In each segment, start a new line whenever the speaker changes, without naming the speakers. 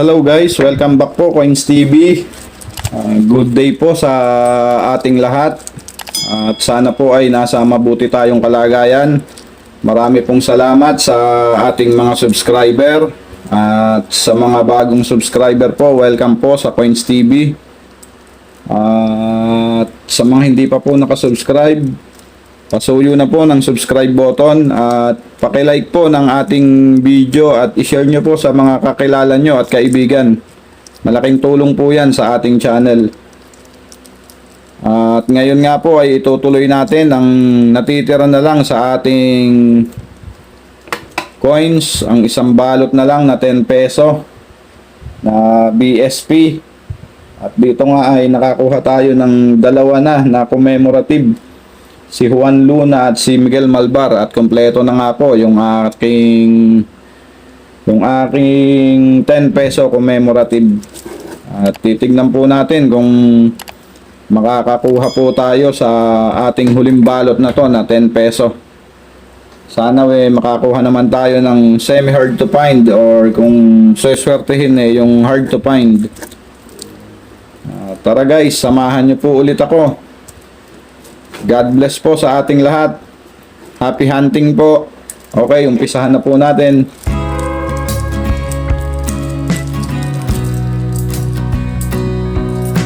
Hello guys, welcome back po Coins TV. Ah, good day po sa ating lahat. At sana po ay nasa mabuti tayong kalagayan. Marami pong salamat sa ating mga subscriber. At sa mga bagong subscriber po, welcome po sa Coins TV. At sa mga hindi pa po nakasubscribe, pasuyo na po ng subscribe button at pakilike po ng ating video at ishare nyo po sa mga kakilala nyo at kaibigan. Malaking tulong po yan sa ating channel. At ngayon nga po ay itutuloy natin ang natitira na lang sa ating coins. Ang isang balot na lang na 10 peso na BSP. At dito nga ay nakakuha tayo ng dalawa na na commemorative si Juan Luna at si Miguel Malbar. At kompleto na nga po yung aking yung aking 10 peso commemorative. At titignan po natin kung makakakuha po tayo sa ating huling balot na to na 10 peso. Sana we makakuha naman tayo ng semi hard to find or kung sweswertehin eh yung hard to find. Ah, tara guys samahan nyo po ulit ako God bless po sa ating lahat. Happy hunting po. Okay, umpisahan na po natin.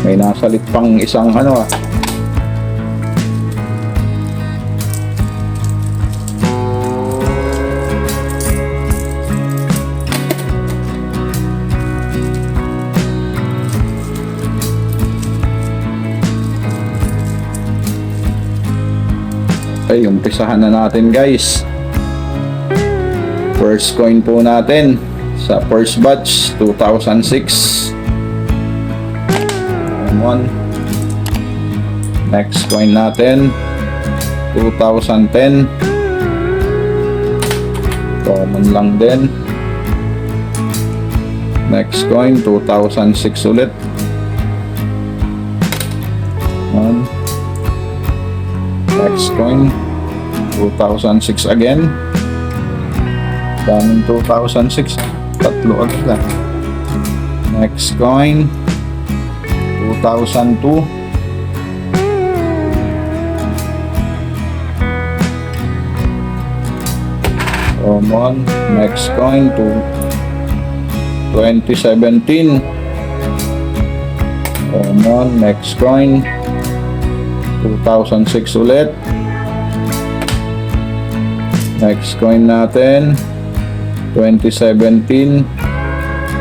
May nasalit pang isang ano ah. Okay, umpisahan na natin guys. First coin po natin sa first batch 2006. One. Next coin natin 2010. Common lang din. Next coin 2006 ulit. One. Next coin 2006 again. Daming 2006. Tatlo agad lang. Next coin 2002. Common. Next coin to 2017. Common. Next coin 2006 ulit. Next coin natin 2017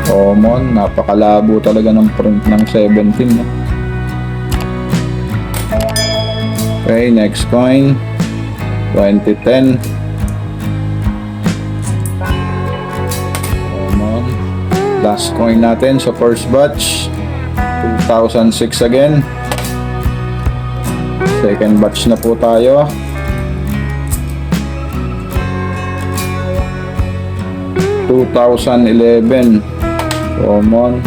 common napakalabo talaga ng print ng 17 no? okay next coin 2010 common. Last coin natin sa first batch 2006 again. Second batch na po tayo 2011 common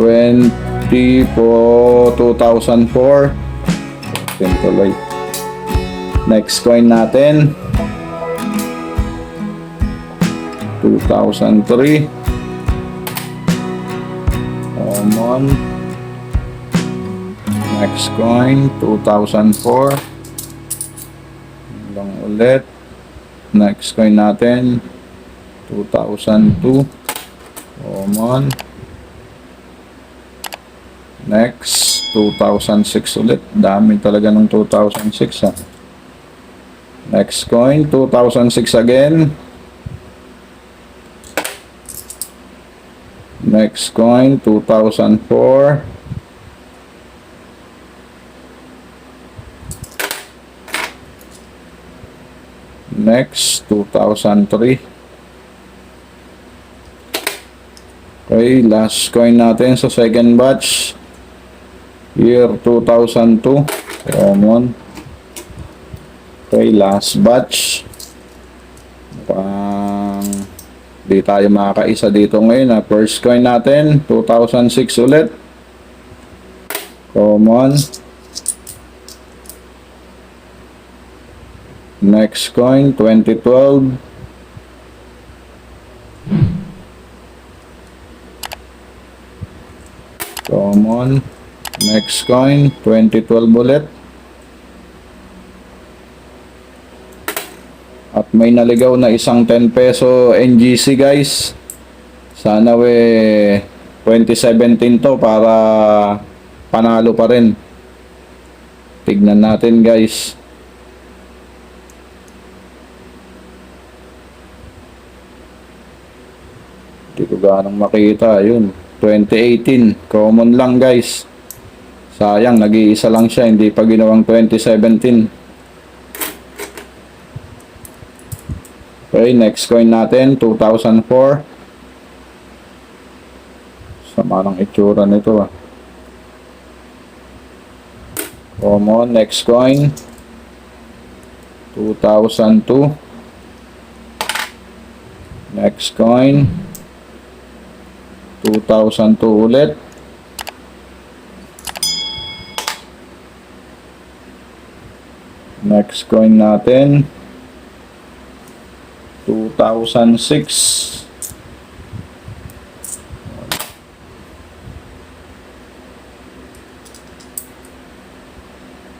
20 po 2004 tuloy next coin natin. 2003 common next coin 2004 lang ulit Next coin natin. 2002 common Next 2006 ulit. Dami talaga ng 2006 ha Next coin 2006 again. Next coin 2004 Next, 2003. Okay, last coin natin sa second batch. Year 2002. Common. Okay, last batch. Pang di tayo makakaisa dito ngayon na first coin natin 2006 ulit. Common. Next coin, 2012. Common. Next coin, 2012 ulit. At may naligaw na isang 10 peso NGC guys. Sana we 2017 to para panalo pa rin. Tignan natin guys. Ganang makita. Yun. 2018. Common lang guys. Sayang, nag-iisa lang siya. Hindi pa ginawang 2017. Okay, next coin natin. 2004. Sama ng itsura nito ah. Common. Next coin. 2002. Next coin. 2002 ulit. Next coin natin. 2006.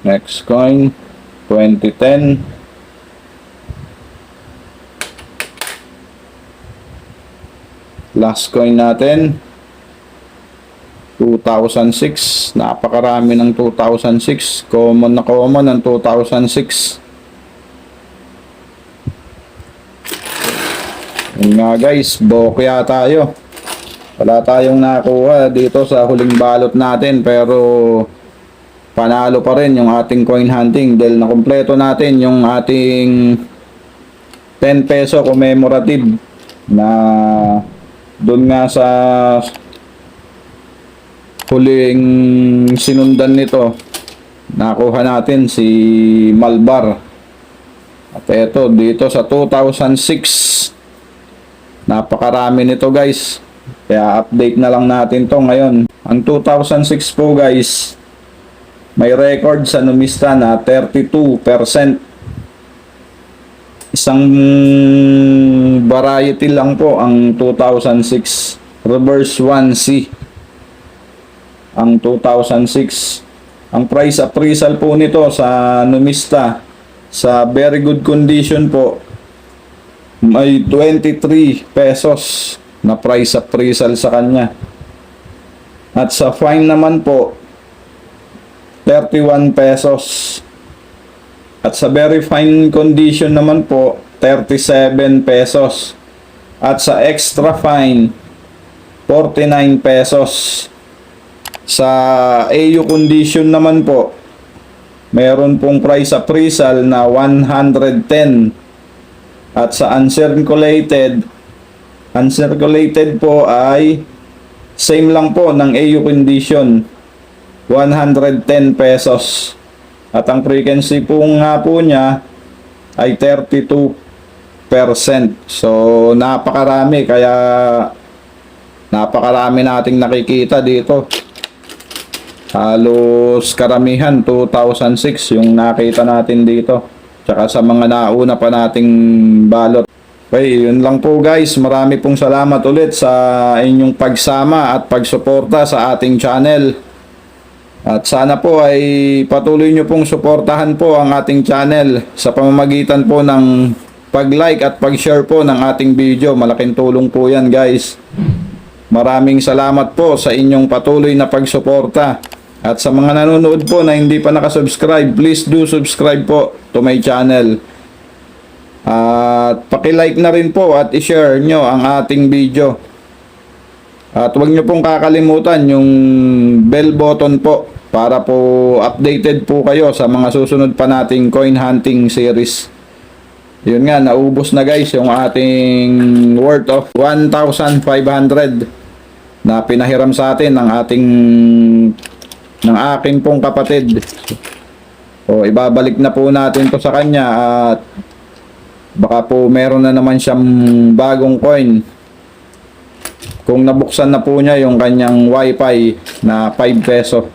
Next coin. 2010. Last coin natin. 2006. Napakarami ng 2006. Common na common ng 2006. Yun nga guys, bokya tayo. Wala tayong nakuha dito sa huling balot natin pero panalo pa rin yung ating coin hunting dahil nakumpleto natin yung ating 10 peso commemorative na doon nga sa huling sinundan nito nakuha natin si Malbar. At eto dito sa 2006 napakarami nito guys. Kaya update na lang natin to ngayon. Ang 2006 po guys may record sa numista na 32% isang variety lang po ang 2006 reverse 1C ang 2006 ang price appraisal po nito sa numista sa very good condition po may 23 pesos na price appraisal sa kanya. At sa fine naman po 31 pesos at sa very fine condition naman po, 37 pesos. At sa extra fine, 49 pesos. Sa AU condition naman po, meron pong price appraisal na 110. At sa uncirculated, uncirculated po ay same lang po ng AU condition, 110 pesos. At ang frequency po nga po niya ay 32%. So, napakarami. Kaya, napakarami nating nakikita dito. Halos karamihan, 2006 yung nakita natin dito. Tsaka sa mga nauna pa nating balot. Okay, yun lang po guys. Marami pong salamat ulit sa inyong pagsama at pagsuporta sa ating channel. At sana po ay patuloy nyo pong suportahan po ang ating channel sa pamamagitan po ng pag-like at pag-share po ng ating video. Malaking tulong po yan guys. Maraming salamat po sa inyong patuloy na pagsuporta. At sa mga nanonood po na hindi pa nakasubscribe, please do subscribe po to my channel. At paki-like na rin po at i-share nyo ang ating video. At huwag nyo pong kakalimutan yung bell button po para po updated po kayo sa mga susunod pa nating coin hunting series. Yun nga, naubos na guys yung ating worth of 1,500 na pinahiram sa atin ng ating ng aking pong kapatid. O ibabalik na po natin to sa kanya at baka po meron na naman siyang bagong coin kung nabuksan na po niya yung kanyang wifi na 5 peso.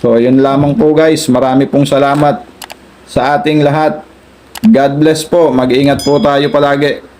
So, yun lamang po guys. Marami pong salamat sa ating lahat. God bless po. Mag-ingat po tayo palagi.